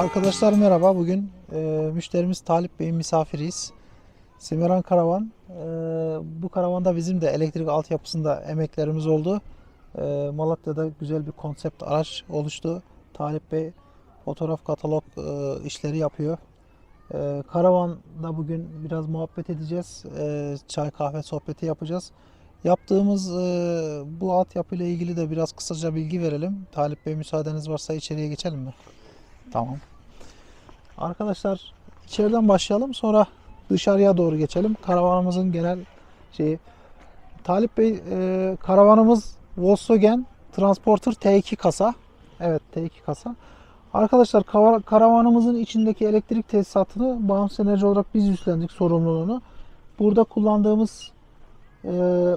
Arkadaşlar merhaba. Bugün e, müşterimiz Talip Bey'in misafiriyiz. Simeran Karavan. E, bu karavanda bizim de elektrik altyapısında emeklerimiz oldu. E, Malatya'da güzel bir konsept araç oluştu. Talip Bey fotoğraf katalog e, işleri yapıyor. E, karavanda bugün biraz muhabbet edeceğiz. E, çay kahve sohbeti yapacağız. Yaptığımız e, bu altyapı ile ilgili de biraz kısaca bilgi verelim. Talip Bey müsaadeniz varsa içeriye geçelim mi? Tamam. Arkadaşlar içeriden başlayalım sonra dışarıya doğru geçelim. Karavanımızın genel şeyi. Talip Bey e, karavanımız Volkswagen Transporter T2 kasa. Evet T2 kasa. Arkadaşlar karavanımızın içindeki elektrik tesisatını bağımsız enerji olarak biz üstlendik sorumluluğunu. Burada kullandığımız e,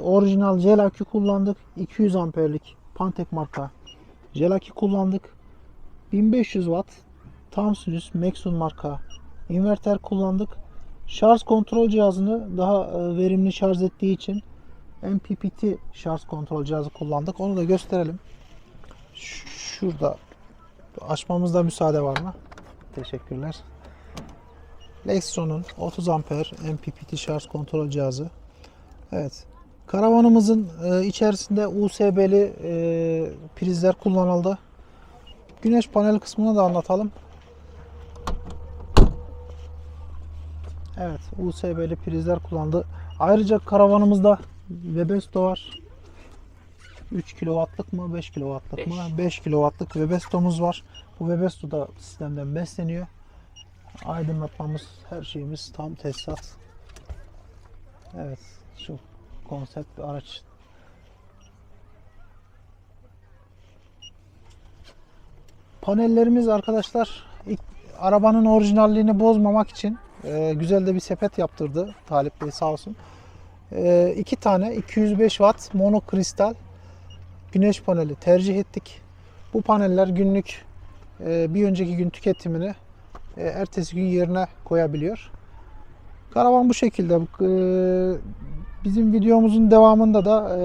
orijinal jel akü kullandık. 200 amperlik Pantek marka jel akü kullandık. 1500 watt Tamsinus Maxun marka inverter kullandık. Şarj kontrol cihazını daha e, verimli şarj ettiği için MPPT şarj kontrol cihazı kullandık. Onu da gösterelim. Şurada açmamızda müsaade var mı? Teşekkürler. Lexron'un 30 amper MPPT şarj kontrol cihazı. Evet. Karavanımızın e, içerisinde USB'li e, prizler kullanıldı. Güneş panel kısmını da anlatalım. Evet, USB'li prizler kullandı. Ayrıca karavanımızda Webesto var. 3 kW'lık mı 5 kW'lık mı? 5 kW'lık Webesto'muz var. Bu Webesto da sistemden besleniyor. Aydınlatmamız, her şeyimiz tam tesisat. Evet, şu konsept bir araç. Panellerimiz arkadaşlar arabanın orijinalliğini bozmamak için e, güzel de bir sepet yaptırdı Talip Bey sağ olsun. E, iki tane 205 watt monokristal güneş paneli tercih ettik. Bu paneller günlük e, bir önceki gün tüketimini e, ertesi gün yerine koyabiliyor. Karavan bu şekilde. E, bizim videomuzun devamında da e,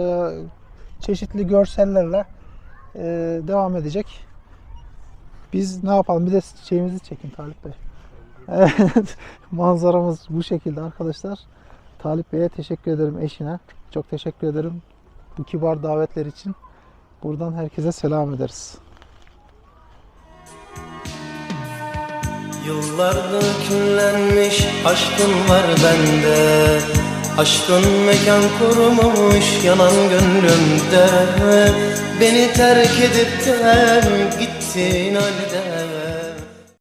çeşitli görsellerle e, devam edecek. Biz ne yapalım? Bir de şeyimizi çekin Talip Bey. Evet, manzaramız bu şekilde arkadaşlar. Talip Bey'e teşekkür ederim eşine. Çok teşekkür ederim bu kibar davetler için. Buradan herkese selam ederiz. Yıllarda küllenmiş aşkın var bende Aşkın mekan kurmuş yanan gönlümde Beni terk edip de gittin halde